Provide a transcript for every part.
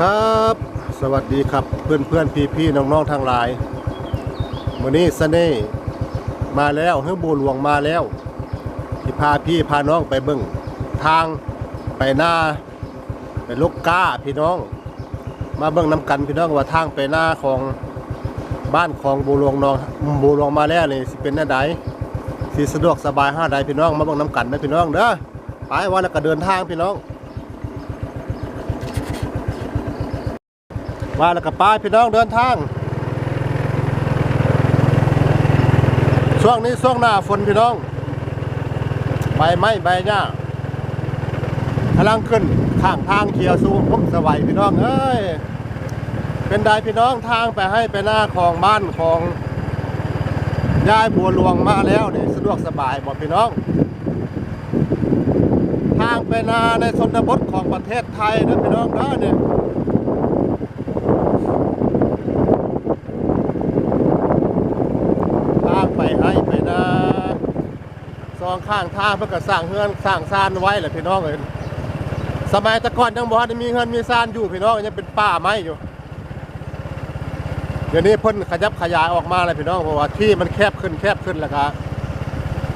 ครับ สวัสดีครับเพื่อนเพื่อนพี่พี่ๆน้องๆทางหลายวันนี้สเน่มาแล้วเฮือบูหลวงมาแล้วที่พาพี่พาน้องไปเบิ่งทางไปหน้าไปลูกก้าพี่น้อง มาเบิ่งน้ำกันพี่น้องว่าทางไปหน้าของบ้านของบูหลวงน้องบูหลวงมาแล้วนี่สิเป็นแน่ใดสิสะดวกสบายห้าใดพี่น้องมาเบิ่งน้ำกันนะพี่น้องเด้อไปวันแล้วก็เดินทางพี่น้อง ว่าแล้วก็ป้ายพี่น้องเดินทาง ช่วงนี้ช่วงหน้าฝนพี่น้อง ใบไม้ใบหญ้าพลังขึ้นข้างทางเขียวสูงพุ่มสวัยพี่น้องเอ้ยเป็นไดพี่น้องทางไปให้ไปหน้าของบ้านของยายบัวหลวงมาแล้วนี่สะดวกสบายบอกพี่น้อง ทางไปนาในชนบทของประเทศไทยนะพี่น้องนะเนี่ย ทางไปให้ไปนะส องข้างทางเพื่อก็สร้างเฮือนสร้างซานไว้แหละพี่น้องเอ้ยสมัยตะก่อนยังบ่ทันได้มีเฮือนมีซานอยู่พี่น้องยังเป็นป่าไม้อยู่เดี๋ยวนี้เพิ่นขยับขยายออกมาเลยพี่น้องเพราะว่าที่มันแคบขึ้นแคบขึ้นแล้วก็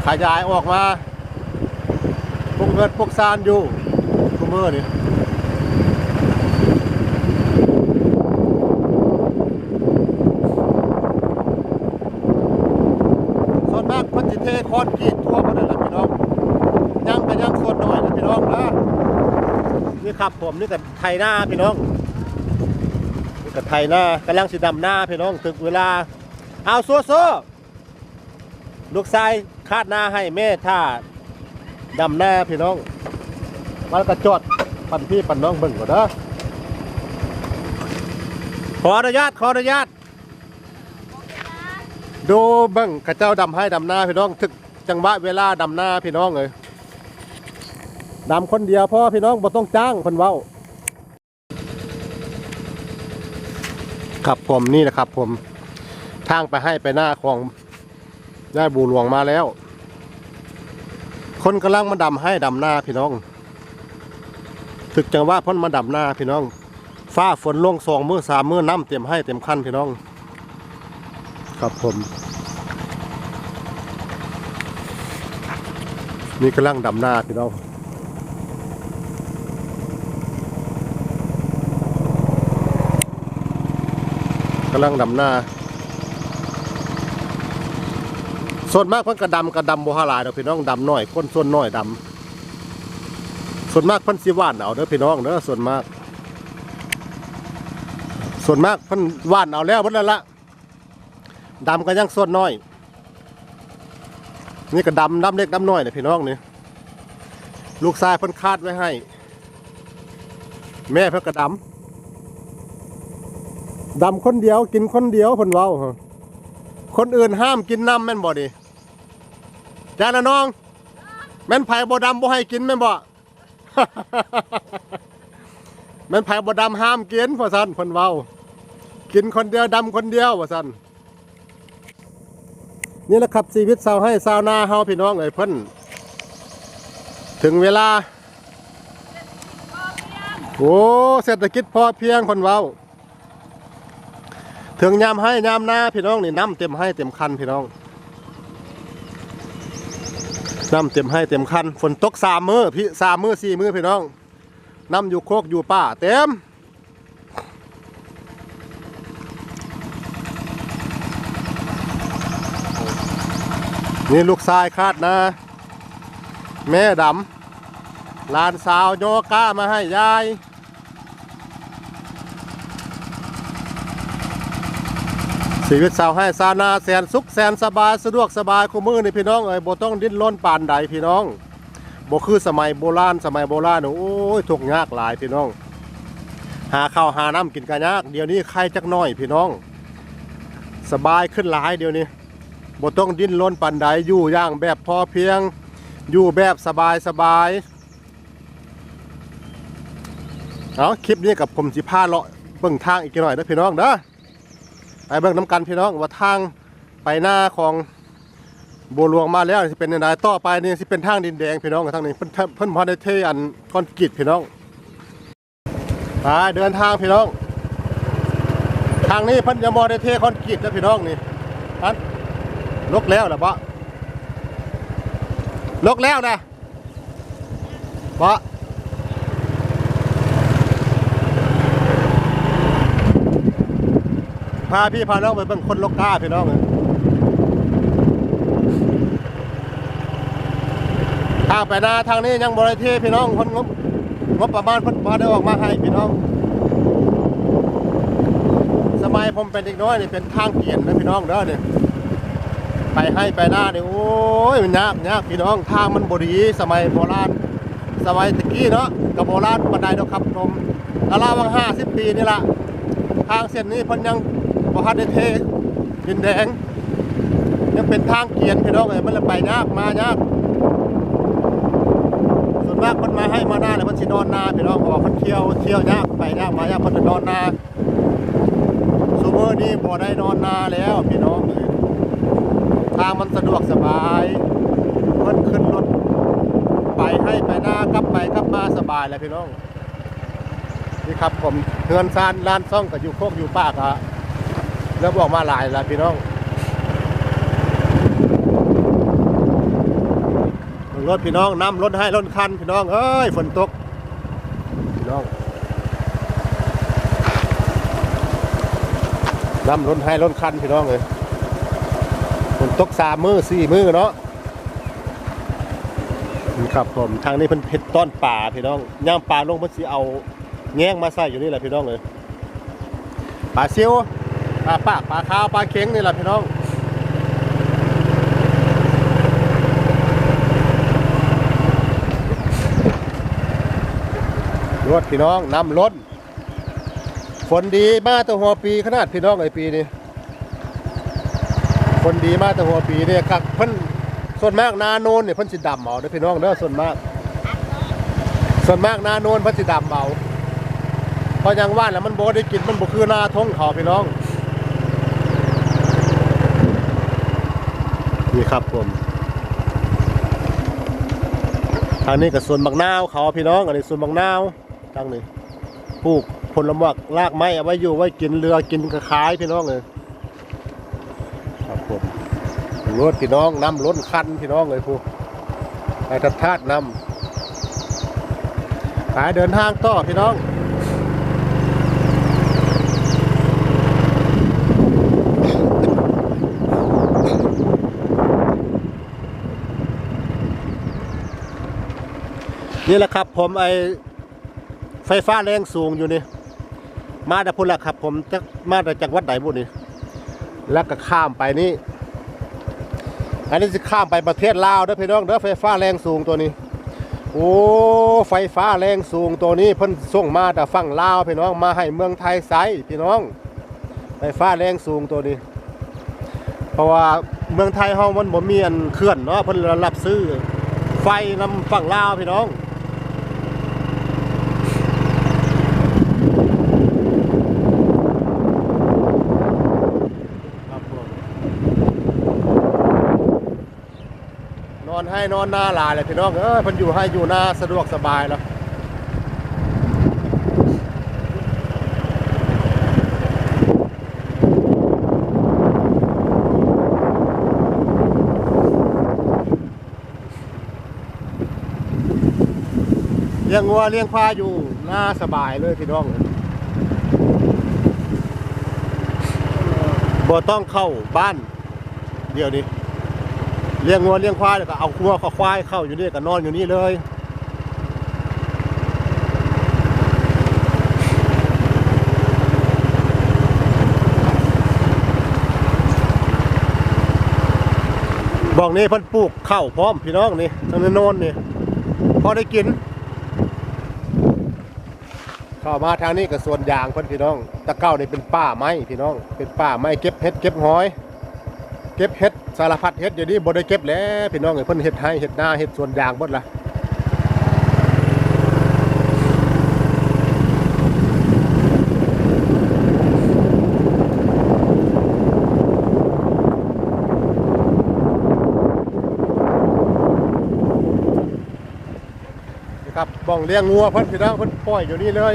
ขยายออกมาพวกเฮือนพวกซานอยู่ทุกมื้อนี่ ส่วนมากเพันจิ เทคอนกรีดทั่วหมดเลยล่ะพี่น้องย่างไปย่างส่วนหน่อยนะพี่น้องนะนี่ครับผมนี่กับไทยหน้าพี่น้องนี่กับไทยหน้ากำลังสีดำหน้าพี่น้องถึงเวลา เอาโซ่โซ่ลูกชายคาดหน้าให้แม่ท่าดำหน้าพี่น้องมันก็จอดปันพี่ปันน้องเบิ่งก่อนนะขออนุญาตขออนุญาตดูเบิ่งกระเจ้าดำให้ดำหน้าพี่น้องถึก จังหวะเวลาดำหน้าพี่น้องเลยดำคนเดียวพ่อพี่น้องบ่ต้องจ้างคนเว้าครับผมนี่นะครับ ผมทางไปให้ไปหน้าของได้บูหลวงมาแล้ว คนกำลังมาดำให้ดำหน้าพี่น้องถึกจังหวะพ้นมาดำหน้าพี่น้อง ฟ้าฝนลงสองมือสามมือน้ำเต็มให้เต็มคันพี่น้อง ครับผม นี่กำลังดำหน้าพี่น้องกำลังดำหน้า ส่วนมากเพิ่นกระดำกระดำบัวลายเด้อพี่น้องดำน้อยคนส่วนน้อยดำส่วนมากเพิ่นสิว่านเอาเด้อพี่น้องเด้อส่วนมาก ส่วนมากเพิ่นว่านเอาแล้วเพิ่นนั่นละดำก็ยังส่วนน้อย นี่ก็ดำดำเล็กดำน้อยเนี่ยพี่น้องนี่ลูกชายเพิ่นคาดไว้ให้ แม่เพิ่นก็ดำดำคนเดียวกินคนเดียวเพิ่นเว้าคนอื่นห้ามกินน้ำแม่นบ่ดิจ้านะน้อง แม่นไผ่บ่ดำบ่ให้กินแม่นบ่แม่นไผ่บ่ดำห้ามกินว่าซั่นเพิ่นเว้า กินคนเดียวดำคนเดียวว่าซั่น นี่แหละครับชีวิตชาวให้ชาวนาเฮาพี่น้องเอ้ยเพิ่นถึงเวลา โอ้เศรษฐกิจพอเพียงคนเว้า ถึงยามให้ยามหน้าพี่น้องนี่น้ำเต็มให้เต็มคันพี่น้องน้ำเต็มให้เต็มคันฝนตกสามมือพี่สามมือสี่มือพี่น้องน้ำอยู่โคกอยู่ป่าเต็ม นี่ลูกชายคาดนะ แม่ดำลานสาวโยก้ามาให้ยาย ชีวิตสาวให้สาวนาแสนสุขแสนสบายสะดวกสบายคู่มือนี่พี่น้องเอ้ยบ่ต้องดิ้นรนปานใดพี่น้องบ่คือสมัยโบราณสมัยโบราณโอ้ยทุกยากหลายพี่น้อง หาข้าวหาน้ำกินกันยาก เดี๋ยวนี้ใครจักน้อยพี่น้อง สบายขึ้นหลายเดี๋ยวนี้ บ่ต้องดิ้นรนปันใดอยู่อย่างแบบพอเพียง อยู่แบบสบายสบายเอาคลิปนี้กับผมสิพาเลาะเบิ่งทางอีกหน่อยนะพี่น้องเด้อไปเบิ่งน้ำกันพี่น้องว่าทางไปหน้าของบัวหลวงมาแล้วสิเป็นยังไงต่อไปนี่สิเป็นทางดินแดงพี่น้องทางนี้เพิ่นเพิ่นพอได้เทอันคอนกรีตพี่น้องไปเดินทางพี่น้อง ทางนี้เพันยมอได้เทคอนกรีตแล้วพี่น้องนี่อัน ลกแล้วเหรอปะลกแล้วนะปะพาพี่พาน้องไปเบิ่งคนลกกล้าพี่น้องทางไปหน้าทางนี้ยังบริเทพี่น้องคนงบงบประมาณพิ่นพอได้ออกมาให้พี่น้อง สมัยผมเป็นเด็กน้อยนี่เป็นทางเกียนนะพี่น้องเด้อเนี่ย ไปให้ไปหน้าเนี่ยโอ้ยมันยากยากพี่น้องทางมันบดีสมัยโบราณสมัยตะกี้เนาะกับโบราณบันไดดอกครับผมกะลาวังห้าสิบปีนี่ละทางเส้นนี้เพิ่นยังบ่ทันได้เทดินแดง ยังเป็นทางเกียนพี่น้องเลยมันเลยไปยากมายากส่วนมากเพิ่นมาให้มาหน้าเลยเพิ่นสินอนนาพี่น้องเพราะว่าเพิ่นเที่ยวเที่ยวยากไปยากมายากเพิ่นจะนอนนาซูเมอร์นี่บ่ได้นอนนาแล้วพี่น้องเลย ทางมันสะดวกสบายเพิ่นขึ้นรถไปให้ไปหน้ากลับไปกลับมาสบายเลยพี่น้องนี่ครับผมเฮือนซานลานซ่องกับอยู่โคกอยู่ปากอะแล้วบอกมาหลายแล้วพี่น้องรถพี่น้องนำรถให้รถคันพี่น้องเอ้ยฝนตกพี่น้องนำรถให้รถคันพี่น้องเลย ตกสามมือสี่มือเนาะครับผมทางนี้เพิ่นเพ็ดต้อนป่าพี่น้องย่างป่าลงเพิ่นสิเอาแง้งมาใส่อยู่นี่แหละพี่น้องเลยปลาซิวปลาปากปลาขาวปลาเค็งนี่แหละพี่น้องรถพี่น้องนำรถฝนดีมาตัวหัวปีขนาดพี่น้องไอปีนี้ ฝนดีมากแตัวหัวปีเนี่ยครับเพิ่นส่วนมากนาโนนเนี่ยเพิ่นสิดำเอาเด้อพี่น้องเด้อส่วนมาก ส่วนมากนาโนนเพิ่นสิดำเอาเพราะยังว่าแล้วมันบ่ได้กินมันบ่คือนาทงเขาพี่น้องนี่ครับผมทางนี้ก็ส่วนบักนาวเขาพี่น้องอันนี้ส่วนบักนาวทางนี้ปลูกผลไม้รากไม้เอาไว้อยู่ไว้กินเรือกินกระขายพี่น้องเลย ผมรถพี่น้องนำรถคันพี่น้องเลยพูไปทัดทาดนำขายเดินทางต่อพี่น้องนี่แหละครับผมไอไฟฟ้าแรงสูงอยู่นี่ มาแต่พุ่นละครับผมจะมาแต่จากวัดไหนบุนี่ แล้วก็ข้ามไปนี่อันนี้จะข้ามไปประเทศลาวเด้อพี่น้องเด้อไฟฟ้าแรงสูงตัวนี้ โอ้ไฟฟ้าแรงสูงตัวนี้เพิ่นส่งมาแต่ฝั่งลาวพี่น้องมาให้เมืองไทยไซพี่น้อง ไฟฟ้าแรงสูงตัวนี้ เพราะว่าเมืองไทยเฮามันบ่มีอันเคลื่อนเนาะเพิ่นรับซื้อไฟนำฝั่งลาวพี่น้อง ครับผมนอน ให้นอนหน้าหลายเลยพี่น้องเอ้ยเพันอยู่ให้อยู่หน้าสะดวกสบายแล้วเลี้ยงวัวเลี้ยงควายอยู่หน้าสบายเลยพี่น้องบ่ต้องเข้าบ้านเดี๋ยวนี้ เลี้ยงงัวเลี้ยงควายแล้วก็เอางัวกับควายเข้าอยู่นี่ก็นอนอยู่นี่เลยบอกนี่พิ่นปลูกข้าวพร้อมพี่น้องนี่ทางโน้นนี่พอได้กินเข้ามาทางนี้ก็สวนยางพิ่นพี่น้อง ตะเก้านี่เป็นป่าไม้พี่น้อง เป็นป่าไม้เก็บเห็ดเก็บหอย เก็บเห็ด สารพัดเห็ดเดี๋ยวนี้บ่ได้เก็บแล้วพี่น้องเอ้ยเพิ่นเห็ดให้เห็ดหน้าเห็ดสวนยางหมดละนะครับบ้องเลี้ยงงัวเพิ่นพี่น้องเพิ่นปล่อยอยู่นี่เลย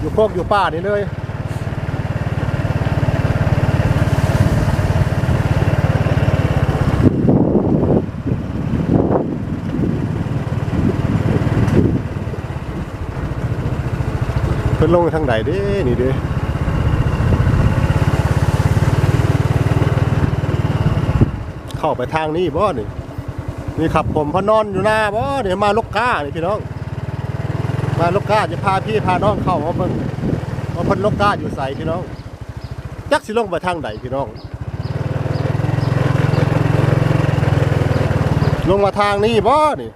อยู่โคกอยู่ป่านี่เลย ลงทางไหนเด้นี่เด้เข้าไปทางนี้บ่นี่นี่ครับผมพอนอนอยู่หน้าบ่เดี๋ยวมาลูกก้านี่พี่น้อง มาลูกก้าจะพาพี่พาน้องเข้ามาเบิ่งว่าเพิ่นลูกก้าอยู่ใส่พี่น้องจักสิลงไปทางไหนพี่น้อง ลงมาทางนี้บ่นี่